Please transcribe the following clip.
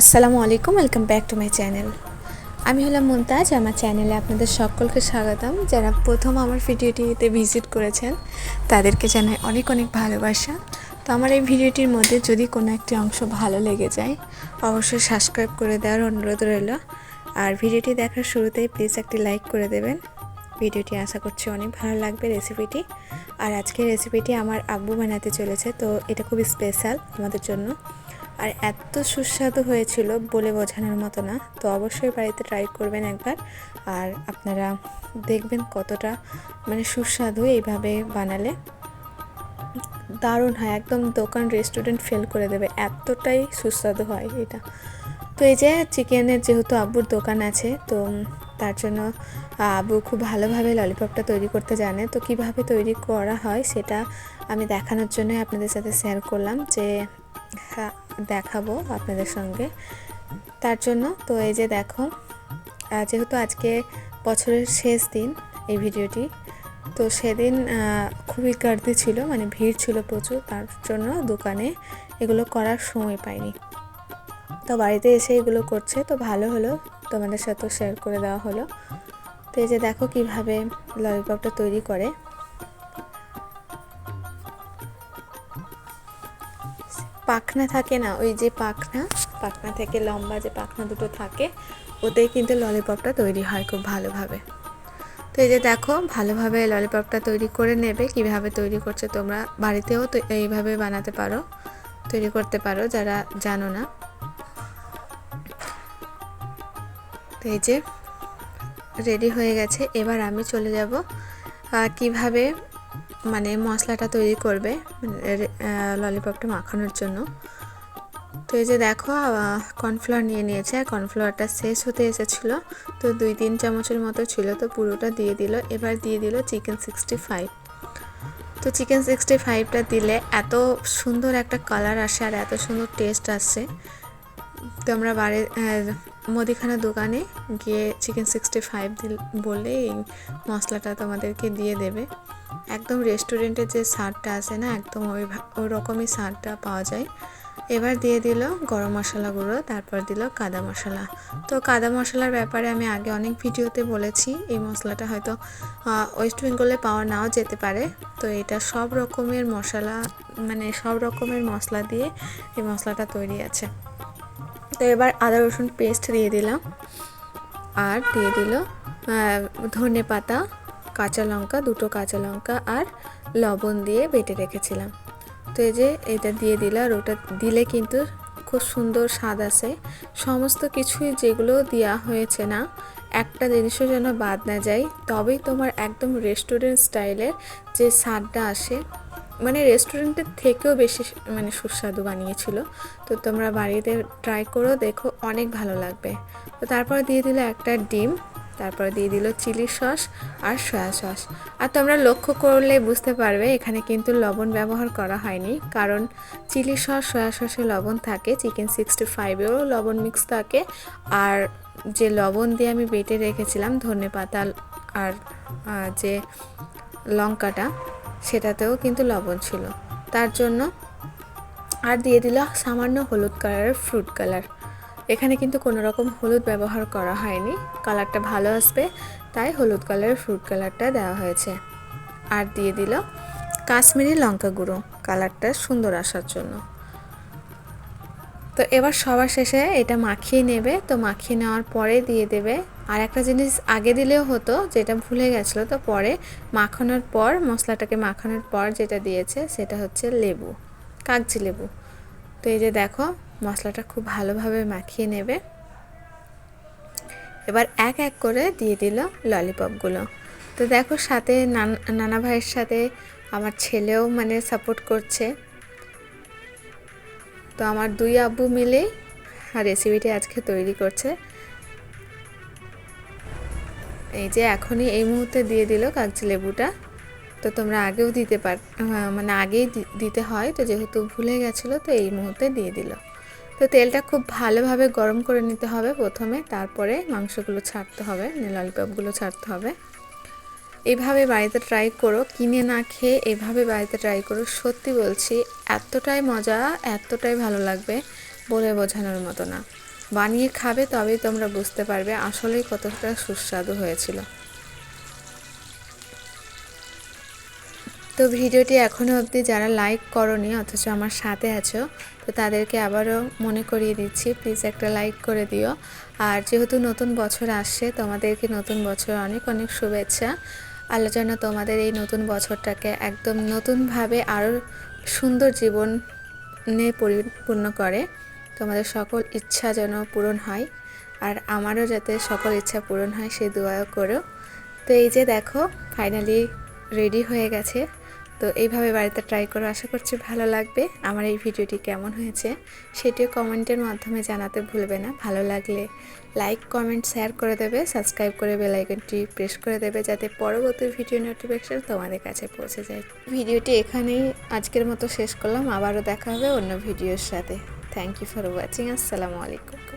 আসসালামু আলাইকুম welcome back to my channel আমি হলাম মুমতাজ, আমার চ্যানেলে আপনাদের সকলকে স্বাগতম। যারা প্রথম আমার ভিডিওটিতে ভিজিট করেছেন, তাদেরকে জানাই অনেক অনেক ভালোবাসা। তো আমার এই ভিডিওটির মধ্যে যদি কোনো একটি অংশ ভালো লেগে যায়, অবশ্যই সাবস্ক্রাইব করে দেওয়ার অনুরোধ রইল। আর ভিডিওটি দেখার শুরুতেই প্লিজ একটি লাইক করে দেবেন। ভিডিওটি আশা করছি অনেক ভালো লাগবে রেসিপিটি আর আজকের রেসিপিটি আমার আব্বু বানাতে চলেছে, তো এটা খুব স্পেশাল আমাদের জন্য। আর এত সুস্বাদু হয়েছিল বলে বোঝানোর মতো না। তো অবশ্যই বাড়িতে ট্রাই করবেন একবার। আর আপনারা দেখবেন কতটা মানে সুস্বাদু এইভাবে বানালে। দারুণ হয়, একদম দোকান রেস্টুরেন্ট ফেল করে দেবে। এতটাই সুস্বাদু হয় এটা। তো এই যে চিকেনের যেহেতু আব্বুর দোকান আছে, তো তার জন্য আব্বু খুব ভালোভাবে ললিপপটা তৈরি করতে জানে। তো কীভাবে তৈরি করা হয় সেটা আমি দেখানোর জন্য আপনাদের সাথে শেয়ার করলাম যে দেখাবো আপনাদের সঙ্গে। তার জন্য তো এই যে দেখো যেহেতু আজকে বছরের শেষ দিন এই ভিডিওটি, তো সেদিন খুবই গার্দি ছিল মানে ভিড় ছিল প্রচুর, তার জন্য দোকানে এগুলো করার সময় পাইনি। তো বাড়িতে এসে এগুলো করছে, তো ভালো হলো, তোমাদের সাথেও শেয়ার করে দেওয়া হলো। তো এই যে দেখো কীভাবে ললিপপটা তৈরি করে। পাখনা থাকে না, ওই যে পাখনা পাখনা থেকে লম্বা যে পাখনা দুটো থাকে, ওতেই কিন্তু ললিপপটা তৈরি হয় খুব ভালোভাবে। তো এই যে দেখো, ভালোভাবে ললিপপটা তৈরি করে নেবে, কীভাবে তৈরি করছে তোমরা বাড়িতেও তো এইভাবে বানাতে পারো, তৈরি করতে পারো, যারা জানো না। তো এই যে রেডি হয়ে গেছে, এবার আমি চলে যাব কীভাবে মানে মশলাটা তৈরি করবে ললিপপটা মাখানোর জন্য। তো এই যে দেখো কর্নফ্লাওয়ার নিয়ে নিয়েছে আর কর্নফ্লাওয়ারটা শেষ হতে এসেছিল। তো দুই তিন চামচের মতো ছিল তো পুরোটা দিয়ে দিল। এবার দিয়ে দিল চিকেন সিক্সটি ফাইভ তো চিকেন সিক্সটি ফাইভটা দিলে এত সুন্দর একটা কালার আসে আর এত সুন্দর টেস্ট আসছে তো আমরা আহ, মুদিখানা দোকানে গিয়ে চিকেন সিক্সটি ফাইভ দিল বললে এই মশলাটা তোমাদেরকে দিয়ে দেবে। একদম রেস্টুরেন্টের যে স্বাদটা আছে না, একদম ওই ওই রকমই স্বাদটা পাওয়া যায়। এবার দিয়ে দিল গরম মশলা গুঁড়ো, তারপর দিল কাদা মশলা। তো কাদা মশলার ব্যাপারে আমি আগে অনেক ভিডিওতে বলেছি, এই মশলাটা হয়তো ওয়েস্ট বেঙ্গলে পাওয়া নাও যেতে পারে। তো এটা সব রকমের মশলা মানে সব রকমের মশলা দিয়ে এই মশলাটা তৈরি আছে। তো এবার আদা, রসুন পেস্ট দিয়ে দিলাম। আর দিয়ে দিল ধনে পাতা, কাঁচা লঙ্কা, দুটো কাঁচা লঙ্কা আর লবণ দিয়ে বেটে রেখেছিলাম। তো এই যে এটা দিয়ে দিল আর ওটা দিলে কিন্তু খুব সুন্দর স্বাদ আসে। সমস্ত কিছুই যেগুলো দেওয়া হয়েছে না, একটা জিনিসও যেন বাদ না যায়। তবেই তোমার একদম রেস্টুরেন্ট স্টাইলের যে স্বাদটা আসে মানে রেস্টুরেন্টের থেকেও বেশি মানে সুস্বাদু বানিয়েছিল। তো তোমরা বাড়িতে ট্রাই করো, দেখো অনেক ভালো লাগবে। তো তারপর দিয়ে দিল একটা ডিম, তারপর দিয়ে দিল চিলি সস আর সয়া সস আর তোমরা লক্ষ্য করলে বুঝতে পারবে, এখানে কিন্তু লবণ ব্যবহার করা হয়নি। কারণ চিলি সস সয়া সসে লবণ থাকে চিকেন সিক্সটি ফাইভেও লবণ মিক্স থাকে। আর যে লবণ দিয়ে আমি বেটে রেখেছিলাম ধনে পাতা আর যে লঙ্কাটা সেটাতেও কিন্তু লবণ ছিল। তার জন্য আর দিয়ে দিল সামান্য হলুদ কালারের ফ্রুট কালার এখানে কিন্তু কোনো রকম হলুদ ব্যবহার করা হয়নি। কালারটা ভালো আসবে, তাই হলুদ কালারের ফ্রুট কালারটা দেওয়া হয়েছে। আর দিয়ে দিল কাশ্মীরি লঙ্কা গুঁড়ো কালারটা সুন্দর আসার জন্য। তো এবার সবার শেষে এটা মাখিয়ে নেবে। তো মাখিয়ে নেওয়ার পরে দিয়ে দেবে আর একটা জিনিস আগে দিলেও হতো, যেটা ভুলে গেছিল, তো পরে মাখানোর পর, মশলাটাকে মাখানোর পর যেটা দিয়েছে, সেটা হচ্ছে লেবু, কাগজি লেবু। তো এই যে দেখো, মশলাটা খুব ভালোভাবে মাখিয়ে নেবে। এবার এক এক করে দিয়ে দিল ললিপপগুলো। তো দেখো, সাথে নান- নানা ভাইয়ের সাথে আমার ছেলেও মানে সাপোর্ট করছে। তো আমার দুই আব্বু মিলে রেসিপিটি আজকে তৈরি করছে। এই যে এখনই এই মুহূর্তে দিয়ে দিল কাগজি লেবুটা। তো তোমরা আগেও দিতে পার মানে আগেই দিতে হয়। তো যেহেতু ভুলে গেছিল, তো এই মুহূর্তে দিয়ে দিল। তো তেলটা খুব ভালোভাবে গরম করে নিতে হবে প্রথমে। তারপরে মাংসগুলো ছাড়তে হবে, ললিপপগুলো ছাড়তে হবে। এভাবে বাড়িতে ট্রাই করো, কিনে না খেয়ে এভাবে বাড়িতে ট্রাই করো। সত্যি বলছি, এতটাই মজা, এতটাই ভালো লাগবে বলে বোঝানোর মতো না। বানিয়ে খাবে তবেই তোমরা বুঝতে পারবে আসলেই কতটা সুস্বাদু হয়েছিল। তো ভিডিওটি এখনও অবধি যারা লাইক করনি, অথচ আমার সাথে আছো, তো তাদেরকে আবারও মনে করিয়ে দিচ্ছি প্লিজ একটা লাইক করে দিও। আর যেহেতু নতুন বছর আসছে, তোমাদেরকে নতুন বছর অনেক অনেক শুভেচ্ছা। আল্লাহ যেন তোমাদের এই নতুন বছরটাকে একদম নতুনভাবে আরও সুন্দর জীবনে পরিপূর্ণ করে। তোমাদের সকল ইচ্ছা যেন পূরণ হয়, আর আমারও যাতে সকল ইচ্ছা পূরণ হয় সেই দোয়াও করো। তো এই যে দেখো ফাইনালি রেডি হয়ে গেছে। তো এইভাবে বাড়িতে ট্রাই করো, আশা করছি ভালো লাগবে। আমার এই ভিডিওটি কেমন হয়েছে, সেটিও কমেন্টের মাধ্যমে জানাতে ভুলবে না। ভালো লাগলে লাইক কমেন্ট শেয়ার করে দেবে সাবস্ক্রাইব করে বেল আইকনটি প্রেস করে দেবে, যাতে পরবর্তী ভিডিও নোটিফিকেশন তোমাদের কাছে পৌঁছে যায়। ভিডিওটি এখানেই আজকের মতো শেষ করলাম। আবারও দেখা হবে অন্য ভিডিওর সাথে। থ্যাংক ইউ ফর ওয়াচিং আসসালামু আলাইকুম